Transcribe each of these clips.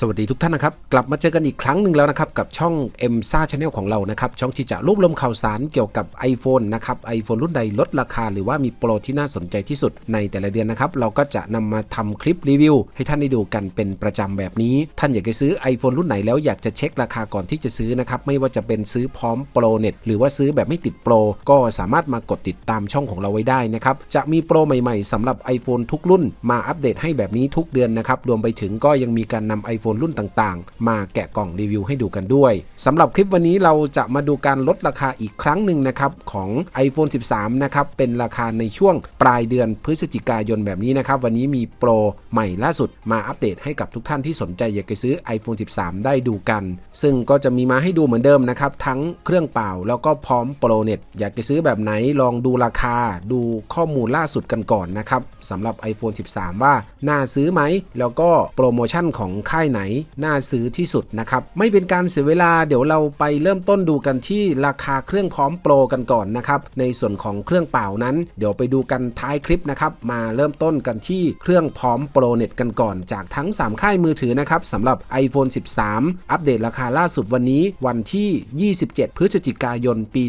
สวัสดีทุกท่านนะครับ กลับมาเจอกันอีกครั้งหนึ่งแล้วนะครับกับช่อง m s a Channel ของเรานะครับ ช่องที่จะรวบรวมข่าวสารเกี่ยวกับ iPhone นะครับ iPhone รุ่นใดลดราคา หรือว่ามีโปรที่น่าสนใจที่สุดในแต่ละเดือนนะครับ เราก็จะนำมาทำคลิปรีวิว ให้ท่านได้ดูกันเป็นประจำแบบนี้ ท่านอยากจะซื้อ iPhone รุ่นไหนแล้วอยากจะเช็คราคาก่อนที่จะซื้อนะครับไม่ว่าจะเป็นซื้อพร้อมโปรเน็ตหรือว่าซื้อแบบไม่ติดโปรก็สามารถมากดติดตามช่องของเราไว้ได้นะครับจะมีโปรใหม่ ๆสำหรับ iPhone ทุกรุ่น มาอัปเดตให้แบบนี้ทุกเดือนนะครับรวมไปถึงก็ยังมีการนำ iPhone รุ่นต่างๆ มาแกะกล่องรีวิวให้ดูกันด้วยสำหรับคลิปวันนี้เราจะมาดูการลดราคาอีกครั้งหนึ่งนะครับของ iPhone 13 นะครับ เป็นราคาในช่วงปลายเดือนพฤศจิกายนแบบนี้นะครับ วันนี้มีโปรใหม่ล่าสุดมาอัปเดตให้กับทุกท่านที่สนใจอยากจะซื้อ iPhone 13 ได้ดูกัน ซึ่งก็จะมีมาให้ดูเหมือนเดิมนะครับ ทั้งเครื่องเปล่าแล้วก็พร้อมโปรเน็ตอยากจะซื้อแบบไหนลองดูราคา ดูข้อมูลล่าสุดกันก่อนนะครับสำหรับ iPhone 13 ว่าน่าซื้อไหม แล้วก็โปรโมชั่นของค่ายไหนน่าซื้อที่สุดนะครับ ไม่เป็นการเสียเวลาเดี๋ยวเราไปเริ่มต้นดูกันที่ราคาเครื่องพร้อมโปรกันก่อนนะครับในส่วนของเครื่องเปล่านั้น เดี๋ยวไปดูกันท้ายคลิปนะครับมาเริ่มต้นกันที่เครื่องพร้อมโปรเน็ตกันก่อนจากทั้ง 3 ค่ายมือถือนะครับสำหรับ iPhone 13 อัปเดตราคาล่าสุดวันนี้วันที่ 27 พฤศจิกายน ปี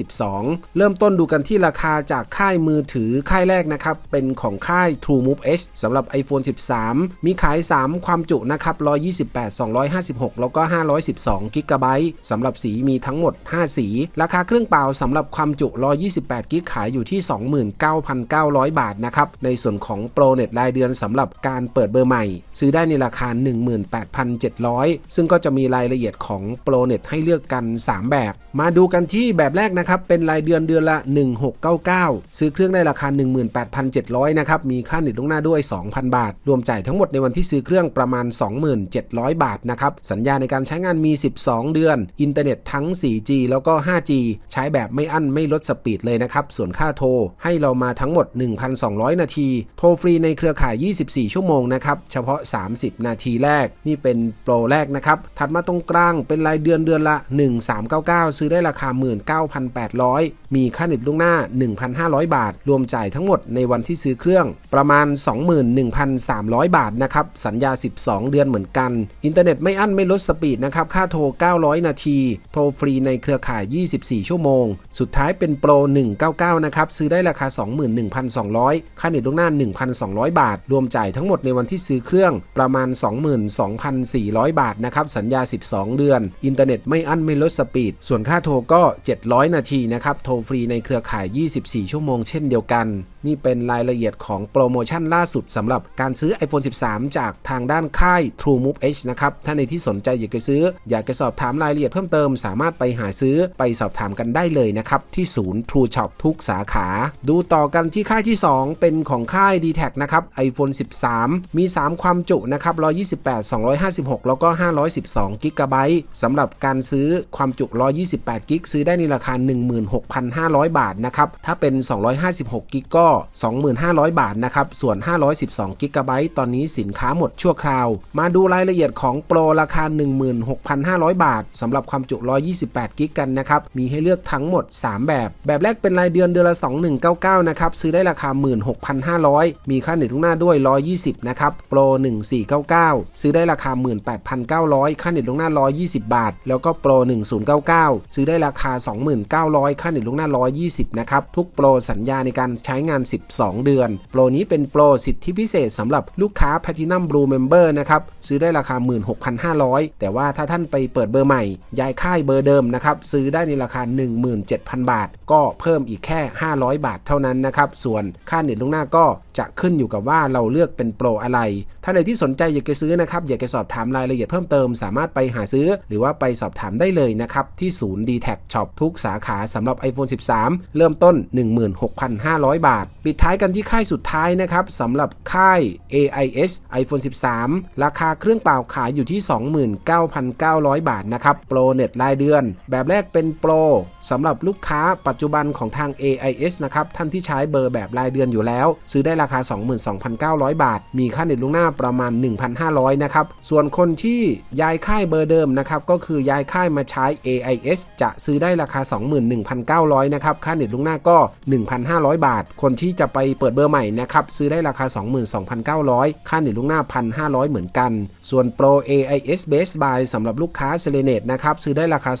2022 เริ่มต้นดูกันที่ราคาจากค่ายมือถือค่ายแรกนะครับเป็นของค่าย TrueMove H สำหรับ iPhone 13 มีขาย 3 ความจุนะครับ 128 256 แล้วก็ 512 g b สำหรับสีมีทั้งหมด 5 สี ราคาเครื่องเปล่าสำหรับความจุ 128 g b ขายอยู่ที่ 29,900 บาทนะครับ ในส่วนของโปรเน็ตรายเดือนสำหรับการเปิดเบอร์ใหม่ ซื้อได้ในราคา 18,700 ซึ่งก็จะมีรายละเอียดของโปรเน็ตให้เลือกกัน 3 แบบ มาดูกันที่แบบแรกนะครับ เป็นรายเดือนเดือนละ 1699 ซื้อเครื่องได้ราคา 18,700 นะครับ มีค่าเน็ตลวงหน้าด้วย 2,000 บาท รวมจ่ายทั้งหมดในวันที่ซื้อเครื่องประมาณ2700 บาทนะครับ สัญญาในการใช้งานมี 12 เดือน อินเทอร์เน็ตทั้ง 4G แล้วก็ 5G ใช้แบบไม่อั้นไม่ลดสปีดเลยนะครับ ส่วนค่าโทร ให้เรามาทั้งหมด 1,200 นาที โทรฟรีในเครือข่าย 24 ชั่วโมงนะครับ เฉพาะ 30 นาทีแรก นี่เป็นโปรแรกนะครับ ถัดมาตรงกลางเป็นรายเดือนเดือนละ 1399 ซื้อได้ราคา 19,800 มีค่าเน็ตล่วงหน้า 1,500 บาท รวมจ่ายทั้งหมดในวันที่ซื้อเครื่อง ประมาณ 21,300 บาทนะครับ สัญญา 12 เดือนเหมือนกัน อินเทอร์เน็ตไม่อั้นไม่ลดสปีดนะครับ ค่าโทร 900 นาที โทรฟรีในเครือข่าย 24 ชั่วโมง สุดท้ายเป็นโปร 199 นะครับ ซื้อได้ราคา 21,200 ค่าเน็ตล่วงหน้า 1,200 บาท รวมจ่ายทั้งหมดในวันที่ซื้อเครื่องประมาณ 22,400 บาทนะครับ สัญญา 12 เดือน อินเทอร์เน็ตไม่อั้นไม่ลดสปีด ส่วนค่าโทรก็ 700 นาทีนะครับ โทรฟรีในเครือข่าย 24 ชั่วโมงเช่นเดียวกัน นี่เป็นรายละเอียดของโปรโมชั่นล่าสุดสำหรับการซื้อ iPhone 13 จากทางด้านค่าย TrueMove H นะครับถ้าในที่สนใจอยากจะซื้อ อยากจะสอบถามรายละเอียดเพิ่มเติม สามารถไปหาซื้อไปสอบถามกันได้เลยนะครับที่ศูนย์ True Shop ทุกสาขา ดูต่อกันที่ค่ายที่ 2 เป็นของค่าย d t แทนะครับ iPhone 13 มี 3 ความจุนะครับ128 256 แล้วก็ 512 g b สำหรับการซื้อความจุ 128 g b ซื้อได้ในราคา 16,500 บาทนะครับถ้าเป็น 256 g b ก็ 25,000บาทนะครับส่วน 512 g b ตอนนี้สินค้าหมดชั่วคราวมาดูรายละเอียดของโปรราคา 16,500 บาทสำหรับความจุ 128 g b กันนะครับ มีให้เลือกทั้งหมด 3 แบบ แบบแรกเป็นรายเดือนเดือนละ 2199 นะครับ ซื้อได้ราคา 16,500 มีค่าเน็ตทุกหน้าด้วย 120 นะครับ โปร 1499 ซื้อได้ราคา 18,900 ค่าเน็ตลวงหน้า 120 บาท แล้วก็โปร 1099 ซื้อได้ราคา 29,000ค่าเน็ตลวงหน้า 120 นะครับ ทุกโปรสัญญาในการใช้งาน 12 เดือน โปรนี้เป็นโปรสิทธิพิเศษสำหรับลูกค้า Platinum Blue Member นะครับซื้อได้ราคา 16,500 แต่ว่าถ้าท่านไปเปิดเบอร์ใหม่ ย้ายค่ายเบอร์เดิมนะครับ ซื้อได้ในราคา 17,000 บาท ก็เพิ่มอีกแค่ 500 บาทเท่านั้นนะครับ ส่วนค่าเน็ตลวงหน้าก็จะขึ้นอยู่กับว่าเราเลือกเป็นโปรอะไร ถ้าในที่สนใจอยากจะซื้อนะครับ อยากจะสอบถามรายละเอียดเพิ่มเติม สามารถไปหาซื้อ หรือว่าไปสอบถามได้เลยนะครับ ที่ศูนย์ d t แท Shop ทุกสาขาสำหรับ iPhone 13 เริ่มต้น 16,500 บาท ปิดท้ายกันที่ค่ายสุดท้ายนะครับสำหรับค่าย AIS iPhone 13 ราคาคาเครื่องเปล่าขายอยู่ที่ 29,900 บาทนะครับ โปรเน็ตรายเดือน แบบแรกเป็นโปรสำหรับลูกค้าปัจจุบันของทาง AIS นะครับ ท่านที่ใช้เบอร์แบบรายเดือนอยู่แล้ว ซื้อได้ราคา 22,900 บาท มีค่าเน็ตล่วงหน้าประมาณ 1,500 นะครับ ส่วนคนที่ย้ายค่ายเบอร์เดิมนะครับก็คือย้ายค่ายมาใช้ AIS จะซื้อได้ราคา 21,900 นะครับ ค่าเน็ตล่วงหน้าก็ 1,500 บาท คนที่จะไปเปิดเบอร์ใหม่นะครับซื้อได้ราคา 22,900 ค่าเน็ตล่วงหน้า 1,500 เหมือนกันส่วน Pro AIS Base Buy สำหรับลูกค้า s e l e n e t นะครับ ซื้อได้ราคา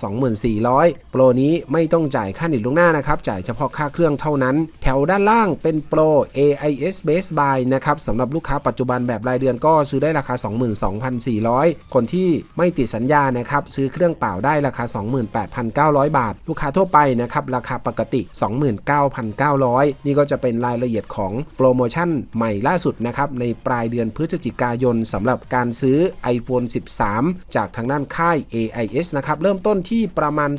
2400 Pro นี้ไม่ต้องจ่ายค่าเน็ตล่วงหน้านะครับ จ่ายเฉพาะค่าเครื่องเท่านั้น แถวด้านล่างเป็น Pro AIS Base Buy นะครับสำหรับลูกค้าปัจจุบันแบบรายเดือนก็ซื้อได้ราคา 22,400 คนที่ไม่ติดสัญญานะครับ ซื้อเครื่องเปล่าได้ราคา 28,900 บาท ลูกค้าทั่วไปนะครับ ราคาปกติ 29,900 นี่ก็จะเป็นรายละเอียดของโปรโมชั่นใหม่ล่าสุดนะครับ ในปลายเดือนพฤศจิกายนสำหรับการซื้อ iPhone 13 จากทางด้านค่าย AIS นะครับ เริ่มต้นที่ประมาณ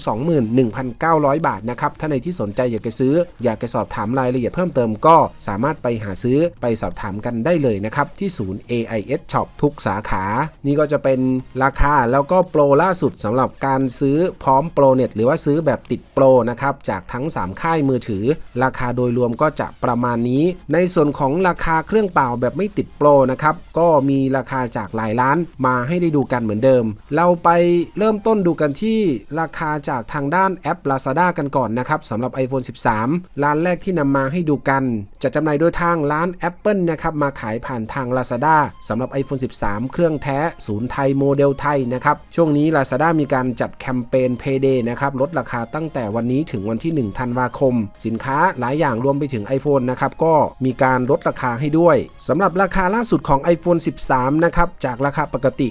21,900 บาทนะครับ ถ้าในที่สนใจอยากจะซื้อ อยากจะสอบถามรายละเอียดเพิ่มเติมก็สามารถไปหาซื้อไปสอบถามกันได้เลยนะครับ ที่ศูนย์ AIS Shop ทุกสาขา นี่ก็จะเป็นราคาแล้วก็โปรล่าสุดสำหรับการซื้อพร้อมโปรเน็ตหรือว่าซื้อแบบติดโปรนะครับจากทั้ง 3 ค่ายมือถือ ราคาโดยรวมก็จะประมาณนี้ ในส่วนของราคาเครื่องเปล่าแบบไม่ติดโปรนะครับก็มีราคาจากหลายร้านมาให้ได้ดูกันเหมือนเดิม เราไปเริ่มต้นดูกันที่ราคาจากทางด้านแอป Lazada กันก่อนนะครับสำหรับ iPhone 13 ร้านแรกที่นำมาให้ดูกัน จะจำหน่ายโดยทางร้าน Apple นะครับมาขายผ่านทาง Lazada สำหรับ iPhone 13 เครื่องแท้ศูนย์ไทยโมเดลไทยนะครับช่วงนี้ Lazada มีการจัดแคมเปญ Payday นะครับลดราคาตั้งแต่วันนี้ถึงวันที่ 1 ธันวาคม สินค้าหลายอย่างรวมไปถึง iPhone นะครับก็มีการลดราคาให้ด้วยสำหรับราคาล่าสุดของ iPhone 13 นะครับจากราคาปกติ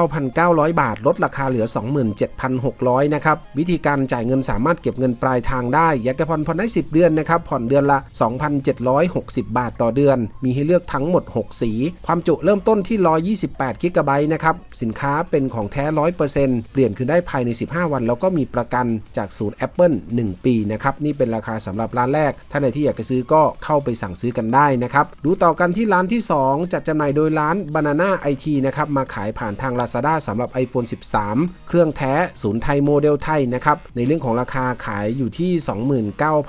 29,900 บาท ลดราคาเหลือ 27,600 นะครับ วิธีการจ่ายเงินสามารถเก็บเงินปลายทางได้ยากจะผ่อนผ่อนได้ 10 เดือนนะครับ ผ่อนเดือนละ 2,760 บาทต่อเดือน มีให้เลือกทั้งหมด 6 สี ความจุเริ่มต้นที่ 128 กิกะไบต์นะครับ สินค้าเป็นของแท้ 100%เปลี่ยนคืนได้ภายใน 15 วัน แล้วก็มีประกันจากศูนย์ Apple 1 ปีนะครับ นี่เป็นราคาสำหรับร้านแรก ถ้าในที่อยากจะซื้อก็เข้าไปสั่งซื้อกันได้นะครับ ดูต่อกันที่ร้านที่ 2 จัดจำหน่ายโดยร้าน Banana IT นะครับมาขายผ่านทาง Lazada สำหรับ iPhone 13 เครื่องแท้ศูนย์ไทยโมเดลไทยนะครับในเรื่องของราคาขายอยู่ที่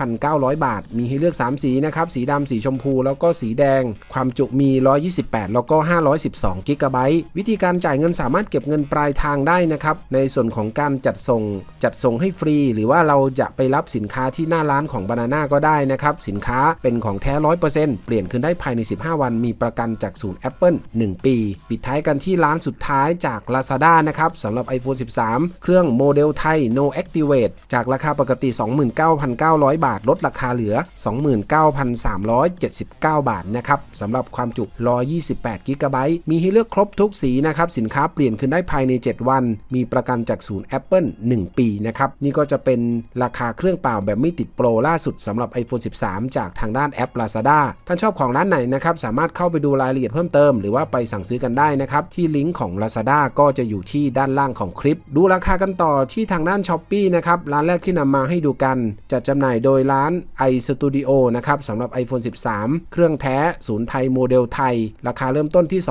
29,900 บาท มีให้เลือก 3 สีนะครับสีดำสีชมพู แล้วก็สีแดง ความจุมี 128 แล้วก็ 512กิกะไบต์วิธีการจ่ายเงินสามารถเก็บเงินปลายทางได้นะครับในส่วนของการจัดส่งจัดส่งให้ฟรี หรือว่าเราจะไปรับสินค้าที่หน้าร้านของ Banana ก็ได้นะครับสินค้าเป็นของแท้ 100%เปลี่ยนคืนได้ภายใน 15 วัน มีประกันจากศูนย์ Apple 1 ปีปิดท้ายกันที่ร้านสุดท้ายจาก Lazada นะครับสำหรับ iPhone 13 เครื่องโมเดลไทย No Activate จากราคาปกติ 29,900 บาท ลดราคาเหลือ 29,379 บาทนะครับสำหรับความจุ 128 g b มีให้เลือกครบทุกสีนะครับ สินค้าเปลี่ยนคืนได้ภายใน 7 วัน มีประกันจากศูนย์ Apple 1 ปีนะครับ นี่ก็จะเป็นราคาเครื่องเปล่าแบบไม่ติดโปรล่าสุดสำหรับ iPhone 13 จากทางด้านแอป Lazada ท่านชอบของร้านไหนนะครับ สามารถเข้าไปดูรายละเอียดเพิ่มเติมหรือว่าไปสั่งซื้อกันได้นะครับ ที่ลิงก์ของ Lazada ก็จะอยู่ที่ด้านล่างของคลิป ดูราคากันต่อที่ทางด้าน s h อ p e e นะครับ ร้านแรกที่นำมาให้ดูกัน จัดจำหน่ายโดยร้าน iStudio นะครับสำหรับ iPhone 13 เครื่องแท้ ศูนย์ไทยโมเดลไทย ราคาเริ่มต้นที่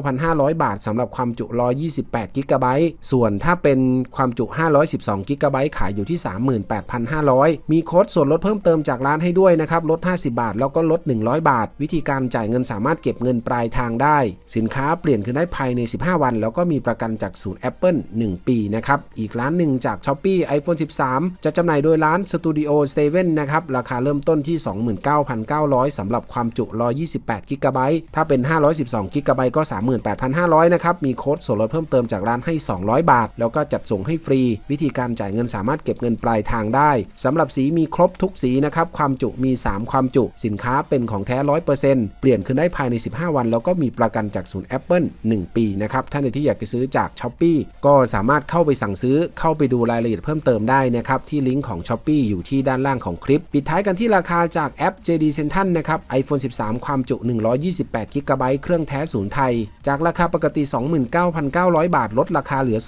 29,500 บาทสำหรับความจุ 128 g b ส่วนถ้าเป็นความจุ 512 g b ขายอยู่ที่ 38,500 มีโค้ดส่วนลดเพิ่มเติมจากร้านให้ด้วยนะครับลด 50 บาท แล้วก็ลด 100 บาท วิธีการจ่ายเงินสามารถเก็บเงินปลายทางได้ สินค้าเปลี่ยนคืนได้ภายใน 15 วัน แล้วก็มีประกันจากศูนย์ Apple 1 ปีนะครับ อีกร้านหนึ่งจาก s h อ p e e iPhone 13 จะจำหน่ายโดยร้าน Studio 7นะครับ ราคาเริ่มต้นที่ 29,900 สำหรับความจุ 128 g b ถ้าเป็น 512 g b ก็ 38,500 นะครับ มีโค้ดส่วนลดเพิ่มเติมจากร้านให้ 200 บาท แล้วก็จัดส่งให้ฟรี วิธีการจ่ายเงินสามารถเก็บเงินปลายทางได้สำหรับสีมีครบทุกสีนะครับ ความจุมี 3 ความจุ สินค้าเป็นของแท้ 100%เปลี่ยนคืนได้ภายใน 15 วัน แล้วก็มีประกันจากศูนย์ Apple 1 ปีนะครับท่านที่อยากจะซื้อจาก s h อ p e e ก็สามารถเข้าไปสั่งซื้อเข้าไปดูรายละเอียดเพิ่มเติมได้นะครับที่ลิงก์ของ s h อ p e e อยู่ที่ด้านล่างของคลิป ปิดท้ายกันที่ราคาจากแอป JD Central นะครับ iPhone 13 ความจุ 128 g b เครื่องแท้ศูนย์ไทย จากราคาปกติ 29,900 บาท ลดราคาเหลือ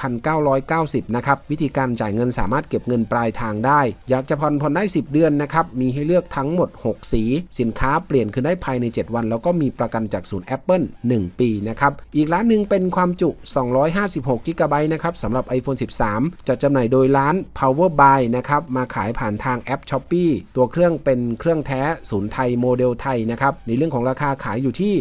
26,990 นะครับ วิธีการจ่ายเงินสามารถเก็บเงินปลายทางได้ อยากจะผ่อนผ่อนได้ 10 เดือนนะครับ มีให้เลือกทั้งหมด 6 สี สินค้าเปลี่ยนคืนได้ภายใน 7 วัน แล้วก็มีประกันจากศูนย์ Apple 1 ปีนะครับ อีกร้านหนึ่งเป็นความจุ 256 g b นะครับสำหรับ iPhone 13 จะจำหน่ายโดยร้าน Power Buy นะครับ มาขายผ่านทางแอป s h อ p e e ตัวเครื่องเป็นเครื่องแท้ศูนย์ไทยโมเดลไทยนะครับ ในเรื่องของราคาขายอยู่ที่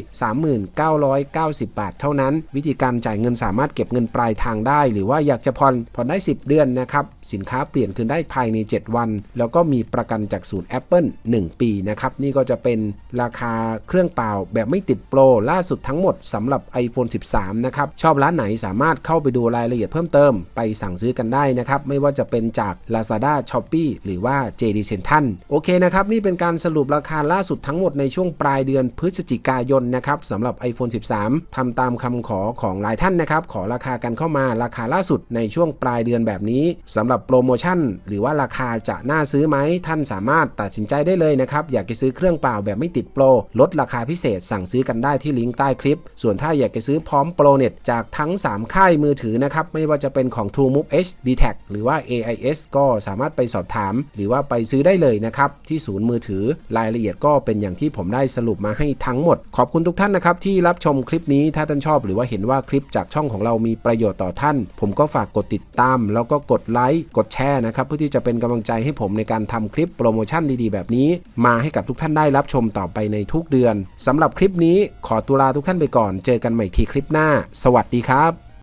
3990 บาทเท่านั้น วิธีการจ่ายเงินสามารถเก็บเงินปลายทางได้ หรือว่าอยากจะผ่อนผ่อนได้ 10 เดือนนะครับสินค้าเปลี่ยนคืนได้ภายใน 7 วัน แล้วก็มีประกันจากศูนย์ Apple 1 ปีนะครับนี่ก็จะเป็นราคาเครื่องเปล่าแบบไม่ติดโปรล่าสุดทั้งทั้งหมดสำหรับ iPhone 13 นะครับ ชอบร้านไหนสามารถเข้าไปดูรายละเอียดเพิ่มเติม ไปสั่งซื้อกันได้นะครับ ไม่ว่าจะเป็นจาก Lazada, Shopee หรือว่า JD Central โอเคนะครับ นี่เป็นการสรุปราคาล่าสุดทั้งหมดในช่วงปลายเดือนพฤศจิกายนนะครับสำหรับ iPhone 13ทำตามคำขอของหลายท่านนะครับ ขอราคากันเข้ามาราคาล่าสุดในช่วงปลายเดือนแบบนี้สำหรับโปรโมชั่น หรือว่าราคาจะน่าซื้อไหมท่านสามารถตัดสินใจได้เลยนะครับอยากจะซื้อเครื่องเปล่าแบบไม่ติดโปรลดราคาพิเศษสั่งซื้อกันได้ที่ลิงก์ใต้คลิปส่วนถ้าอยากจะซื้อพร้อมโปรเน็ตจากทั้ง 3 ค่ายมือถือนะครับ ไม่ว่าจะเป็นของ True Move H d t a c หรือว่า AIS ก็สามารถไปสอบถาม หรือว่าไปซื้อได้เลยนะครับ ที่ศูนย์มือถือรายละเอียดก็เป็นอย่างที่ผมได้สรุปมาให้ทั้งหมด ขอบคุณทุกท่านนะครับที่รับชมคลิปนี้ถ้าท่านชอบ หรือว่าเห็นว่าคลิปจากช่องของเรามีประโยชน์ต่อท่าน ผมก็ฝากกดติดตาม แล้วก็กดไลค์กดแชร์นะครับเพื่อที่จะเป็นกำลังใจให้ผมในการทำคลิปโปรโมชั่นดีๆ แบบนี้ มาให้กับทุกท่านได้รับชมต่อไปในทุกเดือนสำหรับคลิปนี้ขอตัวลาทุกท่านไปก่อน เจอกันใหม่ทีคลิปหน้า สวัสดีครับ